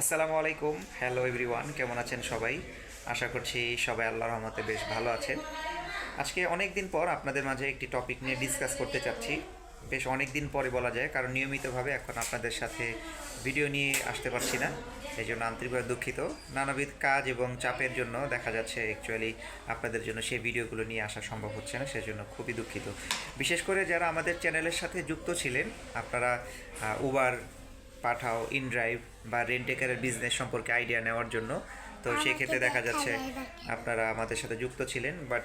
আসসালামু আলাইকুম। Hello everyone কেমন আছেন সবাই? আশা করছি সবাই আল্লাহর রহমতে বেশ ভালো আছেন। আজকে অনেক দিন পর আপনাদের মাঝে একটি টপিক নিয়ে ডিসকাস করতে চাচ্ছি। বেশ অনেক দিন পরে বলা যায়, কারণ নিয়মিতভাবে এখন আপনাদের সাথে ভিডিও নিয়ে আসতে পারছি না। এই জন্য আন্তরিকভাবে দুঃখিত। নানাবিধ কাজ এবং চাপের জন্য দেখা যাচ্ছে অ্যাকচুয়ালি আপনাদের জন্য সেই ভিডিওগুলো নিয়ে আসা সম্ভব হচ্ছে না, সেজন্য খুবই দুঃখিত। বিশেষ করে যারা আমাদের চ্যানেলের সাথে যুক্ত ছিলেন, আপনারা উবার পাঠাও ইনড্রাইভ বা রেন্টেকারের বিজনেস সম্পর্কে আইডিয়া নেওয়ার জন্য। তো সেক্ষেত্রে দেখা যাচ্ছে আপনারা আমাদের সাথে যুক্ত ছিলেন বাট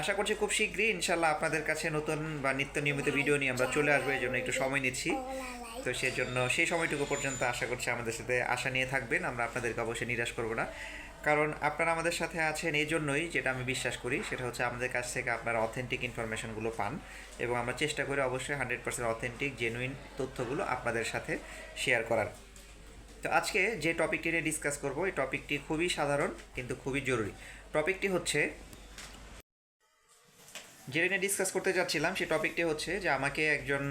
আশা করছি খুব শীঘ্রই ইনশাল্লাহ আপনাদের কাছে নতুন বা নিত্য নিয়মিত ভিডিও নিয়ে আমরা চলে আসব এই জন্য একটু সময় নিচ্ছি। তো সেজন্য সেই সময়টুকু পর্যন্ত আশা করছি আমাদের সাথে আশা নিয়ে থাকবেন আমরা আপনাদেরকে অবশ্যই নিরাশ করব না। কারণ আপনারা আমাদের সাথে আছেন এই জন্যই যেটা আমি বিশ্বাস করি সেটা হচ্ছে আমাদের কাছ থেকে আপনারা অথেন্টিক ইনফরমেশনগুলো পান এবং আমরা চেষ্টা করি অবশ্যই হান্ড্রেড পার্সেন্ট অথেন্টিক জেনুইন তথ্যগুলো আপনাদের সাথে শেয়ার করার। তো আজকে যে টপিকটি নিয়ে ডিসকাস করব, এই টপিকটি খুবই সাধারণ, কিন্তু খুবই জরুরি। টপিকটি হচ্ছে, যেটা নিয়ে ডিসকাস করতে যাচ্ছিলাম সেই টপিকটি হচ্ছে যে আমাকে একজন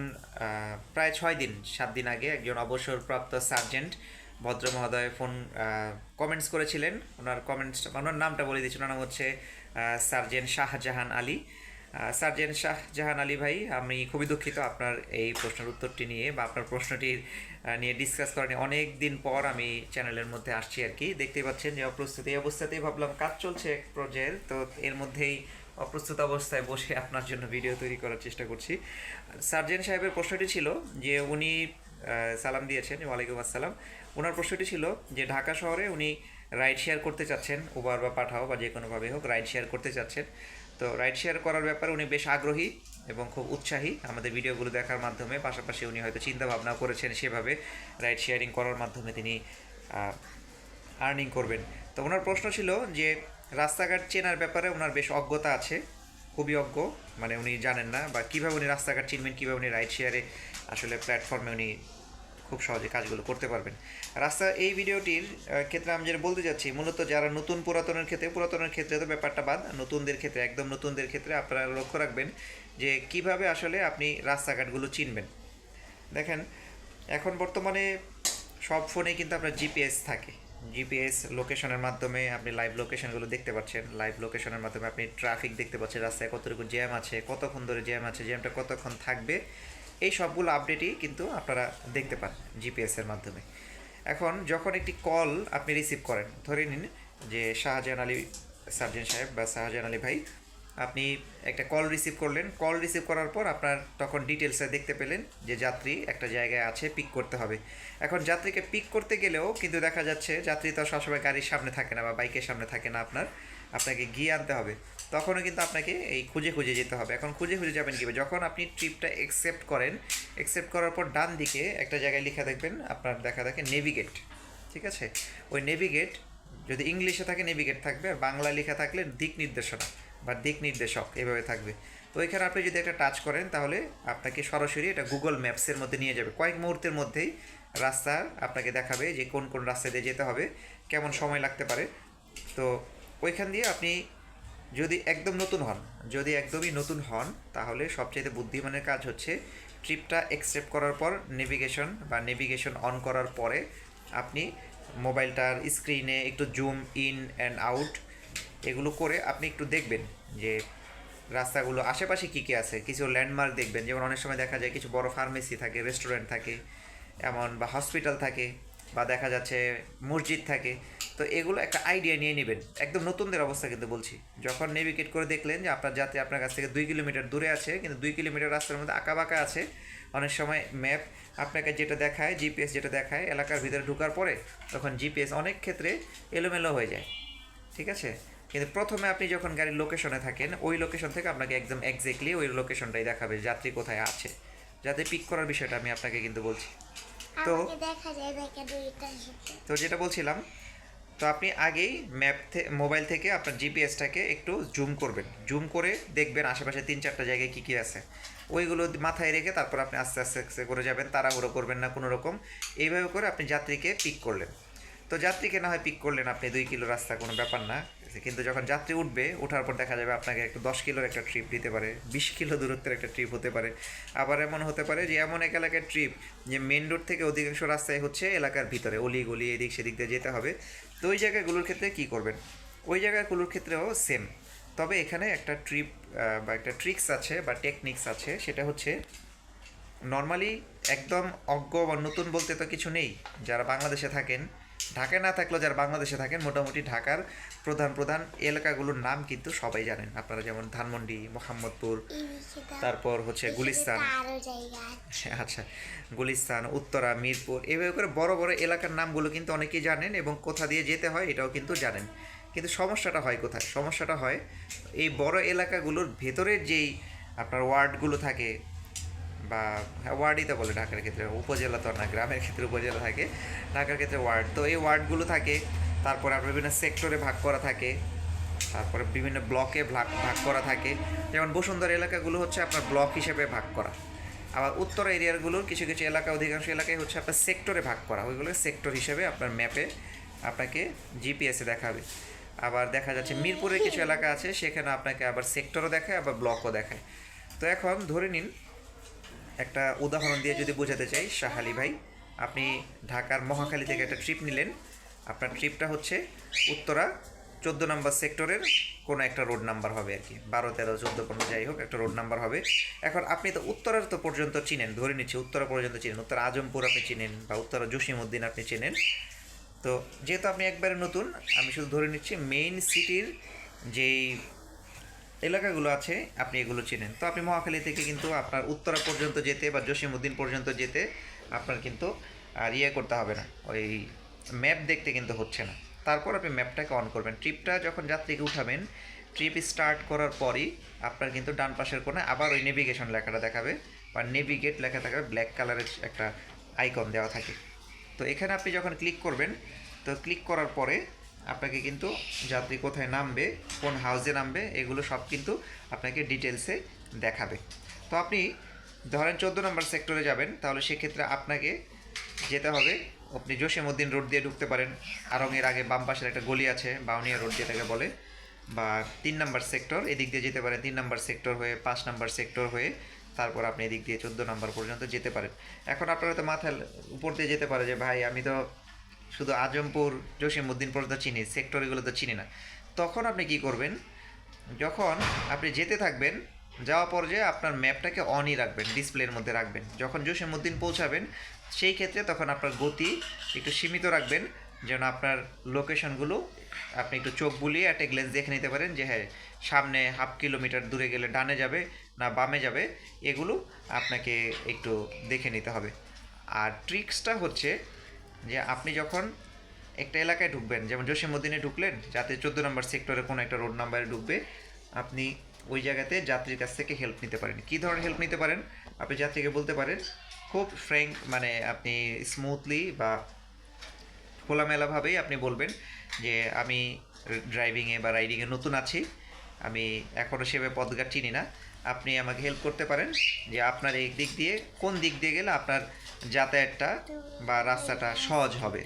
প্রায় ছয় দিন, সাত দিন আগে একজন অবসরপ্রাপ্ত সার্জেন্ট ভদ্র মহোদয় ফোন কমেন্টস করেছিলেন। ওনার কমেন্টস ওনার নামটা বলে দিয়েছেন ওনার নাম হচ্ছে সার্জেন্ট শাহজাহান আলী। সার্জেন্ট শাহজাহান আলী ভাই, আমি খুবই দুঃখিত আপনার এই প্রশ্নের উত্তরটি নিয়ে বা আপনার প্রশ্নটির নিয়ে ডিসকাস করা নিয়ে অনেক দিন পর আমি চ্যানেলের মধ্যে আসছি আর কি। দেখতে পাচ্ছেন যে অপ্রস্তুত, এই অবস্থাতেই ভাবলাম কাজ চলছে এক পর্যায়ের, তো এর মধ্যেই অপ্রস্তুত অবস্থায় বসে আপনার জন্য ভিডিও তৈরি করার চেষ্টা করছি। সার্জেন্ট সাহেবের প্রশ্নটি ছিল যে উনি সালাম দিয়েছেন, ওয়ালাইকুম আসসালাম। ওনার প্রশ্নটি ছিল যে ঢাকা শহরে উনি রাইড শেয়ার করতে চাচ্ছেন উবার বা পাঠাও বা যে কোনোভাবে হোক রাইড শেয়ার করতে চাচ্ছেন। তো রাইড শেয়ার করার ব্যাপারে উনি বেশ আগ্রহী এবং খুব উৎসাহী। আমাদের ভিডিওগুলো দেখার মাধ্যমে, পাশাপাশি উনি হয়তো চিন্তা ভাবনা করেছেন সেভাবে রাইড শেয়ারিং করার মাধ্যমে তিনি আর্নিং করবেন। তো ওনার প্রশ্ন ছিল যে, রাস্তাঘাট চেনার ব্যাপারে ওনার বেশ অজ্ঞতা আছে, খুবই অজ্ঞ মানে উনি জানেন না, বা কীভাবে উনি রাস্তাঘাট চিনবেন, কীভাবে উনি রাইড শেয়ারে আসলে প্ল্যাটফর্মে উনি খুব সহজে কাজগুলো করতে পারবেন। রাস্তা এই ভিডিওটির ক্ষেত্রে আমি যেটা বলতে যাচ্ছি মূলত যারা নতুন পুরাতনের ক্ষেত্রে পুরাতনের ক্ষেত্রে তো ব্যাপারটা বাদ নতুনদের ক্ষেত্রে, একদম নতুনদের ক্ষেত্রে আপনারা লক্ষ্য রাখবেন যে কীভাবে আসলে আপনি রাস্তাঘাটগুলো চিনবেন। দেখেন, এখন বর্তমানে সব ফোনে কিন্তু আপনার জিপিএস থাকে। জিপিএস লোকেশনের মাধ্যমে আপনি লাইভ লোকেশনগুলো দেখতে পাচ্ছেন। লাইভ লোকেশনের মাধ্যমে আপনি ট্রাফিক দেখতে পাচ্ছেন, রাস্তায় কতটুকু জ্যাম আছে, কতক্ষণ ধরে জ্যাম আছে, জ্যামটা কতক্ষণ থাকবে এই সবগুলো আপডেটই কিন্তু আপনারা দেখতে পান জিপিএসের মাধ্যমে। এখন যখন একটি কল আপনি রিসিভ করেন, ধরে নিন যে শাহজাহান আলী সার্জেন সাহেব বা শাহজাহান আলী ভাই, আপনি একটা কল রিসিভ করলেন। কল রিসিভ করার পর আপনার তখন ডিটেলসে দেখতে পেলেন যে যাত্রী একটা জায়গায় আছে পিক করতে হবে। এখন যাত্রীকে পিক করতে গেলেও কিন্তু দেখা যাচ্ছে, যাত্রী তো সবসময় গাড়ির সামনে থাকে না বা বাইকের সামনে থাকে না আপনার। আপনাকে গিয়ে আনতে হবে, তখনও কিন্তু আপনাকে এই খুঁজে খুঁজে যেতে হবে। এখন খুঁজে খুঁজে যাবেন কীভাবে? যখন আপনি ট্রিপটা অ্যাকসেপ্ট করেন অ্যাকসেপ্ট করার পর ডান দিকে একটা জায়গায় লেখা দেখবেন, আপনার দেখা দেখে নেভিগেট ঠিক আছে? ওই নেভিগেট যদি ইংলিশে থাকে নেভিগেট থাকবে, আর বাংলা লেখা থাকলে দিক নির্দেশনা বা দিক নির্দেশক এভাবে থাকবে। তো ওইখানে আপনি যদি একটা টাচ করেন, তাহলে আপনাকে সরাসরি এটা গুগল ম্যাপসের মধ্যে নিয়ে যাবে। কয়েক মুহূর্তের মধ্যেই রাস্তা আপনাকে দেখাবে যে কোন কোন রাস্তা দিয়ে যেতে হবে, কেমন সময় লাগতে পারে। তো ওইখান দিয়ে আপনি যদি একদম নতুন হন, যদি একদমই নতুন হন, তাহলে সবচেয়ে বুদ্ধিমানের কাজ হচ্ছে ট্রিপটা অ্যাকসেপ্ট করার পর নেভিগেশন বা নেভিগেশন অন করার পরে আপনি মোবাইলটার স্ক্রিনে একটু জুম ইন অ্যান্ড আউট এগুলো করে আপনি একটু দেখবেন যে রাস্তাগুলো আশেপাশে কী কী আছে। কিছু ল্যান্ডমার্ক দেখবেন, যেমন অনেক সময় দেখা যায় কিছু বড় ফার্মেসি থাকে রেস্টুরেন্ট থাকে, এমন বা হসপিটাল থাকে, বা দেখা যাচ্ছে মসজিদ থাকে। তো এগুলো একটা আইডিয়া নিয়ে নেবেন। একদম নতুনদের অবস্থা কিন্তু বলছি। যখন নেভিগেট করে দেখলেন যে আপনার যাতে আপনার কাছ থেকে দুই কিলোমিটার দূরে আছে কিন্তু দুই কিলোমিটার রাস্তার মধ্যে আঁকা বাঁকা আছে অনেক সময় ম্যাপ আপনাকে যেটা দেখায় জিপিএস যেটা দেখায় এলাকার ভিতরে ঢোকার পরে তখন জিপিএস অনেক ক্ষেত্রে এলোমেলো হয়ে যায়। ঠিক আছে? কিন্তু প্রথমে আপনি যখন গাড়ির লোকেশনে থাকেন ওই লোকেশন থেকে আপনাকে একদম এক্স্যাক্টলি ওই লোকেশনটাই দেখাবে যাত্রী কোথায় আছে। যাতে পিক করার বিষয়টা আমি আপনাকে কিন্তু বলছি। তো তো যেটা বলছিলাম তো আপনি আগেই ম্যাপ মোবাইল থেকে আপনার জিপিএসটাকে একটু জুম করবেন। জুম করে দেখবেন আশেপাশে তিন চারটা জায়গায় কী কী আছে। ওইগুলো মাথায় রেখে তারপর আপনি আস্তে আস্তে আস্তে করে যাবেন, তাড়াহুড়ো করবেন না কোনো রকম। এইভাবে করে আপনি যাত্রীকে পিক করলেন। তো যাত্রীকে না হয় পিক করলেন আপনি, দুই কিলো রাস্তা কোনো ব্যাপার না। আছে কিন্তু যখন যাত্রী উঠবে, ওঠার পর দেখা যাবে আপনাকে একটু দশ কিলোর একটা ট্রিপ দিতে পারে, বিশ কিলো দূরত্বের একটা ট্রিপ হতে পারে। আবার এমন হতে পারে যে, এমন এক এলাকার ট্রিপ যে মেন রোড থেকে অধিকাংশ রাস্তায় হচ্ছে এলাকার ভিতরে অলি গলি এদিক সেদিক দিয়ে যেতে হবে। তো ওই জায়গাগুলোর ক্ষেত্রে কী করবেন? ওই জায়গাগুলোর ক্ষেত্রেও সেম তবে এখানে একটা ট্রিপ বা একটা ট্রিক্স আছে, বা টেকনিক্স আছে। সেটা হচ্ছে নর্মালি একদম অজ্ঞ বা নতুন বলতে তো কিছু নেই। যারা বাংলাদেশে থাকেন, ঢাকায় না থাকলেও যারা বাংলাদেশে থাকেন, মোটামুটি ঢাকার প্রধান প্রধান এলাকাগুলোর নাম কিন্তু সবাই জানেন। আপনারা যেমন ধানমন্ডি মোহাম্মদপুর তারপর হচ্ছে গুলিস্তান। আছে। আচ্ছা। গুলিস্তান উত্তরা মিরপুর এভাবে করে বড় বড় এলাকার নামগুলো কিন্তু অনেকেই জানেন এবং কোথা দিয়ে যেতে হয় এটাও কিন্তু জানেন। কিন্তু সমস্যাটা হয় কোথায়? সমস্যাটা হয় এই বড় এলাকাগুলোর ভেতরের যেই আপনার ওয়ার্ডগুলো থাকে বা হ্যাঁ ওয়ার্ডই তো বলে ঢাকার ক্ষেত্রে উপজেলা তো না গ্রামের ক্ষেত্রে উপজেলা থাকে ঢাকার ক্ষেত্রে ওয়ার্ড। তো এই ওয়ার্ডগুলো থাকে তারপর আপনার বিভিন্ন সেক্টরে ভাগ করা থাকে, তারপরে বিভিন্ন ব্লকে ভাগ ভাগ করা থাকে। যেমন বসুন্ধরা এলাকাগুলো হচ্ছে আপনার ব্লক হিসেবে ভাগ করা। আবার উত্তর এরিয়াগুলোর কিছু কিছু এলাকা, অধিকাংশ এলাকায় হচ্ছে আপনার সেক্টরে ভাগ করা। ওইগুলো সেক্টর হিসেবে আপনার ম্যাপে আপনাকে জিপিএসে দেখাবে। আবার দেখা যাচ্ছে মিরপুরের কিছু এলাকা আছে, সেখানে আপনাকে আবার সেক্টরও দেখায়, আবার ব্লকও দেখায়। তো এখন ধরে নিন, একটা উদাহরণ দিয়ে যদি বোঝাতে চাই, শাহালি ভাই, আপনি ঢাকার মহাখালী থেকে একটা ট্রিপ নিলেন। আপনার ট্রিপটা হচ্ছে উত্তরা, চোদ্দ নম্বর সেক্টরের কোনো একটা রোড নাম্বার হবে আর কি। বারো, তেরো, চোদ্দ, পনেরো যাই হোক, একটা রোড নাম্বার হবে। এখন আপনি তো উত্তরার তো পর্যন্ত চিনেন, ধরে নিচ্ছি উত্তরা পর্যন্ত চিনেন, উত্তরা আজমপুর আপনি চিনেন বা উত্তরা জসিমউদ্দিন আপনি চেনেন। তো যেহেতু আপনি একবারে নতুন, আমি শুধু ধরে নিচ্ছি মেইন সিটির যেই এলাকাগুলো আছে, আপনি এগুলো চেনেন। তো আপনি মহাখালী থেকে কিন্তু আপনার উত্তরা পর্যন্ত যেতে বা জসিমউদ্দিন পর্যন্ত যেতে আপনার কিন্তু আর ইয়ে করতে হবে না। ওই ম্যাপ দেখতে কিন্তু হচ্ছে না। তারপর আপনি ম্যাপটাকে অন করবেন। ট্রিপটা যখন যাত্রীকে উঠাবেন ট্রিপ স্টার্ট করার পরই আপনার কিন্তু ডান পাশের কোণে আবার ওই নেভিগেশন লেখাটা দেখাবে বা নেভিগেট লেখা থাকবে ব্ল্যাক কালারের একটা আইকন দেওয়া থাকে। তো এখানে আপনি যখন ক্লিক করবেন, তো ক্লিক করার পরে আপনাকে কিন্তু যাত্রী কোথায় নামবে, কোন হাউসে নামবে, এগুলো সব কিন্তু আপনাকে ডিটেলসে দেখাবে। তো আপনি ধরেন চোদ্দ নম্বর সেক্টরে যাবেন, তাহলে সেক্ষেত্রে আপনাকে যেতে হবে আপনি জসিমউদ্দিন রোড দিয়ে ঢুকতে পারেন। আরঙের আগে বাম পাশের একটা গলি আছে, বাউনিয়া রোড যেটাকে বলে, বা তিন নম্বর সেক্টর, এদিক দিয়ে যেতে পারেন তিন নম্বর সেক্টর হয়ে, পাঁচ নম্বর সেক্টর হয়ে, তারপর আপনি এদিক দিয়ে চোদ্দ নম্বর পর্যন্ত যেতে পারেন। এখন আপনারা হয়তো মাথায় উপর দিয়ে যেতে পারে যে, ভাই, আমি তো শুধু আজমপুর জসিমউদ্দিন পর্যন্ত চিনি, সেক্টর এগুলো তো চিনি না। তখন আপনি কি করবেন? যখন আপনি যেতে থাকবেন যাওয়া পর্যায়ে আপনার ম্যাপটাকে অনই রাখবেন ডিসপ্লের মধ্যে রাখবেন। যখন জসিমউদ্দিন পৌঁছাবেন সেই ক্ষেত্রে তখন আপনার গতি একটু সীমিত রাখবেন, যেন আপনার লোকেশনগুলো আপনি একটু চোখ বুলিয়ে একটা গ্লেন্স দেখে নিতে পারেন যে হ্যাঁ সামনে হাফ কিলোমিটার দূরে গেলে ডানে যাবে না বামে যাবে, এগুলো আপনাকে একটু দেখে নিতে হবে। আর ট্রিক্সটা হচ্ছে যে আপনি যখন একটা এলাকায় ঢুকবেন, যেমন জসিমউদ্দিনে ঢুকলেন, যাতে চোদ্দ নম্বর সেক্টরে কোনো একটা রোড নাম্বারে ঢুকবে, আপনি ওই জায়গাতে যাত্রীর কাছ থেকে হেল্প নিতে পারেন। কী ধরনের হেল্প নিতে পারেন? আপনি যাত্রীকে বলতে পারেন খুব ফ্র্যাঙ্ক মানে আপনি স্মুথলি বা খোলামেলাভাবেই আপনি বলবেন যে আমি ড্রাইভিংয়ে বা রাইডিংয়ে নতুন আছি আমি এখনও সেভাবে পদঘাট চিনি না। আপনি আমাকে হেল্প করতে পারেন যে আপনার এই দিক দিয়ে কোন দিক দিয়ে গেলে আপনার যাতায়াতটা বা রাস্তাটা সহজ হবে।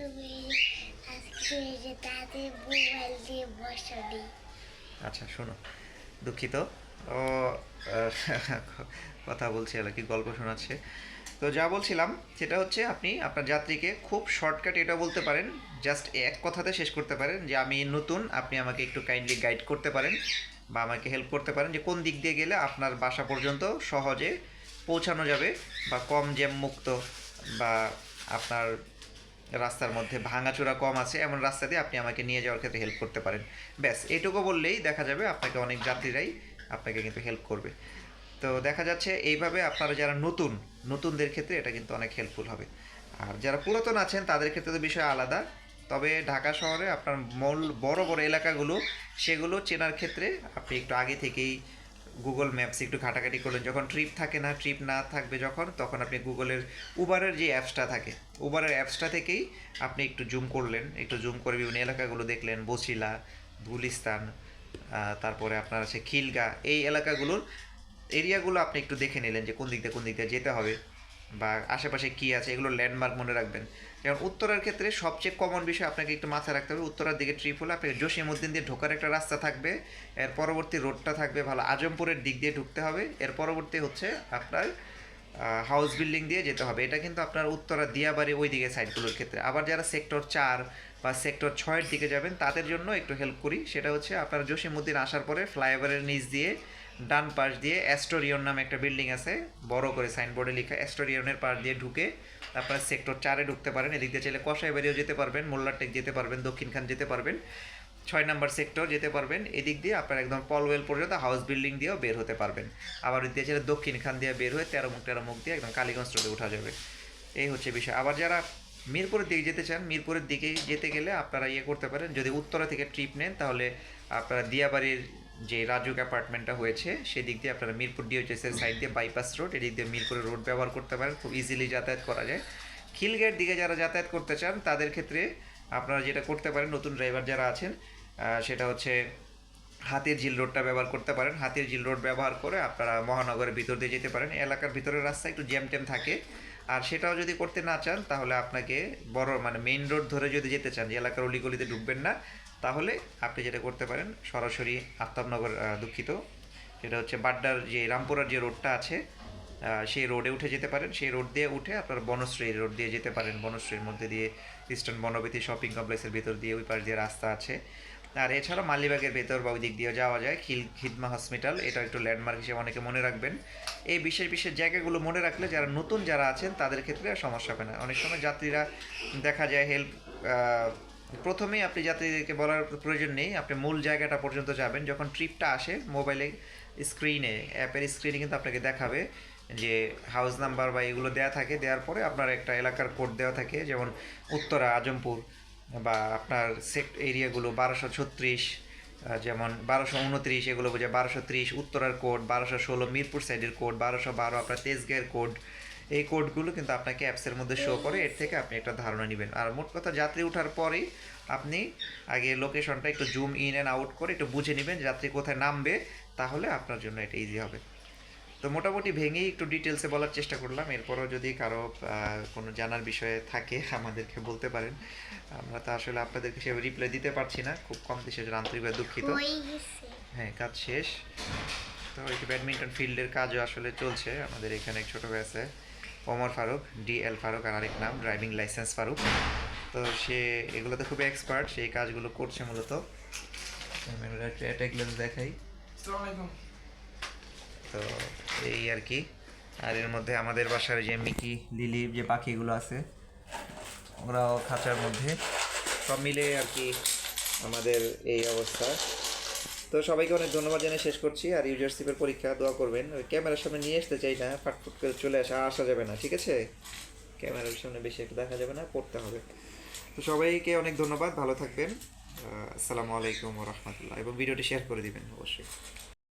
আচ্ছা শোনো দুঃখিত। ও কথা বলছে আর কি গল্প শোনাচ্ছে। তো যা বলছিলাম, সেটা হচ্ছে আপনি আপনার যাত্রীকে খুব শর্টকাট এটা বলতে পারেন জাস্ট এক কথাতে শেষ করতে পারেন যে আমি নতুন, আপনি আমাকে একটু কাইন্ডলি গাইড করতে পারেন বা আমাকে হেল্প করতে পারেন যে কোন দিক দিয়ে গেলে আপনার বাসা পর্যন্ত সহজে পৌঁছানো যাবে বা কম জ্যাম মুক্ত বা আপনার রাস্তার মধ্যে ভাঙাচোরা কম আছে, এমন রাস্তা দিয়ে আপনি আমাকে নিয়ে যাওয়ার ক্ষেত্রে হেল্প করতে পারেন। ব্যাস এইটুকু বললেই দেখা যাবে আপনাকে অনেক যাত্রীরাই আপনাকে কিন্তু হেল্প করবে। তো দেখা যাচ্ছে এইভাবে আপনারা যারা নতুন, নতুনদের ক্ষেত্রে এটা কিন্তু অনেক হেল্পফুল হবে। আর যারা পুরাতন আছেন, তাদের ক্ষেত্রে তো বিষয় আলাদা। তবে ঢাকা শহরে আপনার মূল বড় বড় এলাকাগুলো, সেগুলো চেনার ক্ষেত্রে আপনি একটু আগে থেকেই গুগল ম্যাপস একটু ঘাটাঘাটি করলেন। যখন ট্রিপ থাকে না ট্রিপ না থাকবে যখন, তখন আপনি গুগলের উবারের যে অ্যাপসটা থাকে উবারের অ্যাপসটা থেকেই আপনি একটু জুম করলেন। একটু জুম করে বিভিন্ন এলাকাগুলো দেখলেন বসিলা গুলিস্তান তারপরে আপনার আছে খিলগা। এই এলাকাগুলোর এরিয়াগুলো আপনি একটু দেখে নিলেন যে কোন দিক দিয়ে কোন দিক দিয়ে যেতে হবে বা আশেপাশে কী আছে, এগুলো ল্যান্ডমার্ক মনে রাখবেন। যেমন উত্তরার ক্ষেত্রে সবচেয়ে কমন বিষয় আপনাকে একটু মাথায় রাখতে হবে, উত্তরার দিকে ট্রিপ হলে আপনাকে জসিমউদ্দিন দিয়ে ঢোকার একটা রাস্তা থাকবে, এর পরবর্তী রোডটা থাকবে ভালো আজমপুরের দিক দিয়ে ঢুকতে হবে, এর পরবর্তী হচ্ছে আপনার হাউস বিল্ডিং দিয়ে যেতে হবে। এটা কিন্তু আপনার উত্তরা দিয়াবাড়ি ওই দিকে সাইডগুলোর ক্ষেত্রে। আবার যারা সেক্টর চার বা সেক্টর ছয়ের দিকে যাবেন, তাদের জন্য একটু হেল্প করি। সেটা হচ্ছে আপনার জসিমউদ্দিন আসার পরে ফ্লাইওভারের নিচ দিয়ে, ডান পাশ দিয়ে অ্যাস্টোরিয়ন নামে একটা বিল্ডিং আছে, বড় করে সাইনবোর্ডে লেখা অ্যাস্টোরিয়নের পাশ দিয়ে ঢুকে আপনার সেক্টর চারে ঢুকতে পারেন। এদিক দিয়ে চাইলে কষাই বাড়িও যেতে পারবেন মোল্লারটেক যেতে পারবেন দক্ষিণখান যেতে পারবেন, ছয় নাম্বার সেক্টর যেতে পারবেন। এদিক দিয়ে আপনার একদম পলওয়েল পর্যন্ত হাউস বিল্ডিং দিয়েও বের হতে পারবেন। আবার ওই দিয়ে চাইলে দক্ষিণখান দিয়ে বের হয়ে তেরো মুখ তেরো মুখ দিয়ে একদম কালীগঞ্জ রোডে ওঠা যাবে। এই হচ্ছে বিষয়। আবার যারা মিরপুরের দিকে যেতে চান, মিরপুরের দিকে যেতে গেলে আপনারা ইয়ে করতে পারেন। যদি উত্তরা থেকে ট্রিপ নেন, তাহলে আপনারা দিয়াবাড়ির যে রাজুক অ্যাপার্টমেন্টটা হয়েছে, সেদিক দিয়ে আপনারা মিরপুর ডিওচেসের সাইড দিয়ে বাইপাস রোড এদিক দিয়ে মিরপুরের রোড ব্যবহার করতে পারেন। খুব ইজিলি যাতায়াত করা যায়। খিলগেট দিকে যারা যাতায়াত করতে চান, তাদের ক্ষেত্রে আপনারা যেটা করতে পারেন, নতুন ড্রাইভার যারা আছেন সেটা হচ্ছে হাতির ঝিল রোডটা ব্যবহার করতে পারেন। হাতির ঝিল রোড ব্যবহার করে আপনারা মহানগরের ভিতর দিয়ে যেতে পারেন। এলাকার ভিতরের রাস্তা একটু জ্যাম ট্যাম থাকে। আর সেটাও যদি করতে না চান, তাহলে আপনাকে বড় মানে মেইন রোড ধরে যদি যেতে চান, যে এলাকার অলিগলিতে ঢুকবেন না, তাহলে আপনি যেটা করতে পারেন, সরাসরি আফতাবনগর দুঃখিত। সেটা হচ্ছে বাড্ডার যে রামপুরার যে রোডটা আছে সেই রোডে উঠে যেতে পারেন। সেই রোড দিয়ে উঠে আপনার বনশ্রী রোড দিয়ে যেতে পারেন। বনশ্রীর মধ্যে দিয়ে ইস্টার্ন বনবীতি শপিং কমপ্লেক্সের ভিতর দিয়ে ওই পাশ দিয়ে রাস্তা আছে। আর এছাড়া মালিবাগের ভেতর বা ওই দিক দিয়ে যাওয়া যায়, খিল, খিদমা হসপিটাল, এটা একটু ল্যান্ডমার্ক হিসেবে অনেকে মনে রাখবেন। এই বিশেষ বিশেষ জায়গাগুলো মনে রাখলে যারা নতুন যারা আছেন, তাদের ক্ষেত্রে সমস্যা হবে না। অনেক সময় যাত্রীরা দেখা যায় হেল্প প্রথমেই আপনি যাত্রীদেরকে বলার প্রয়োজন নেই। আপনি মূল জায়গাটা পর্যন্ত যাবেন। যখন ট্রিপটা আসে মোবাইলে স্ক্রিনে অ্যাপের স্ক্রিনে কিন্তু আপনাকে দেখাবে যে হাউস নাম্বার বা এগুলো দেওয়া থাকে। দেওয়ার পরে আপনার একটা এলাকার কোড দেওয়া থাকে, যেমন উত্তরা, আজমপুর। বা আপনার সেক্ট এরিয়াগুলো বারোশো ছত্রিশ যেমন বারোশো উনত্রিশ, এগুলো বোঝায় বারোশো ত্রিশ, উত্তরার কোড বারোশো ষোলো, মিরপুর সাইডের কোড বারোশো বারো, আপনার তেজগাঁয়ের কোড এই কোডগুলো কিন্তু আপনাকে অ্যাপসের মধ্যে শো করে, এর থেকে আপনি একটা ধারণা নেবেন। আর মোট কথা, যাত্রী ওঠার পরেই আপনি আগে লোকেশনটা একটু জুম ইন অ্যান্ড আউট করে একটু বুঝে নেবেন যাত্রী কোথায় নামবে, তাহলে আপনার জন্য এটা ইজি হবে। তো মোটামুটি ভেঙেই একটু ডিটেলসে বলার চেষ্টা করলাম। এরপরও যদি কারও কোনো জানার বিষয়ে থাকে আমাদেরকে বলতে পারেন। আমরা তো আসলে আপনাদেরকে সেভাবে রিপ্লাই দিতে পারছি না। খুব কম দেশের জন্য আন্তরিকভাবে দুঃখিত। হ্যাঁ কাজ শেষ। তো এই ব্যাডমিন্টন ফিল্ডের কাজও আসলে চলছে। আমাদের এখানে ছোটো আছে ওমর ফারুক ডি এল ফারুক আর আরেক নাম ড্রাইভিং লাইসেন্স ফারুক। তো সে এগুলোতে খুবই এক্সপার্ট সেই কাজগুলো করছে মূলত। দেখাই। তো এই আর কি। আর এর মধ্যে আমাদের বাসার যে মিকি, লিলি, যে পাখিগুলো আছে, ওরাও খাঁচার মধ্যে। সব মিলে আর কি আমাদের এই অবস্থা। তো সবাইকে অনেক ধন্যবাদ জানিয়ে শেষ করছি। আর ইউজারশিপের পরীক্ষা, দোয়া করবেন। ওই ক্যামেরার সামনে নিয়ে আসতে চাই না, ফাটফুট করে চলে আসা আসা যাবে না, ঠিক আছে? ক্যামেরার সামনে বেশি একটু দেখা যাবে না, পড়তে হবে। তো সবাইকে অনেক ধন্যবাদ, ভালো থাকবেন। আসসালামু আলাইকুম রহমতুল্লাহ। এবং ভিডিওটি শেয়ার করে দিবেন, অবশ্যই।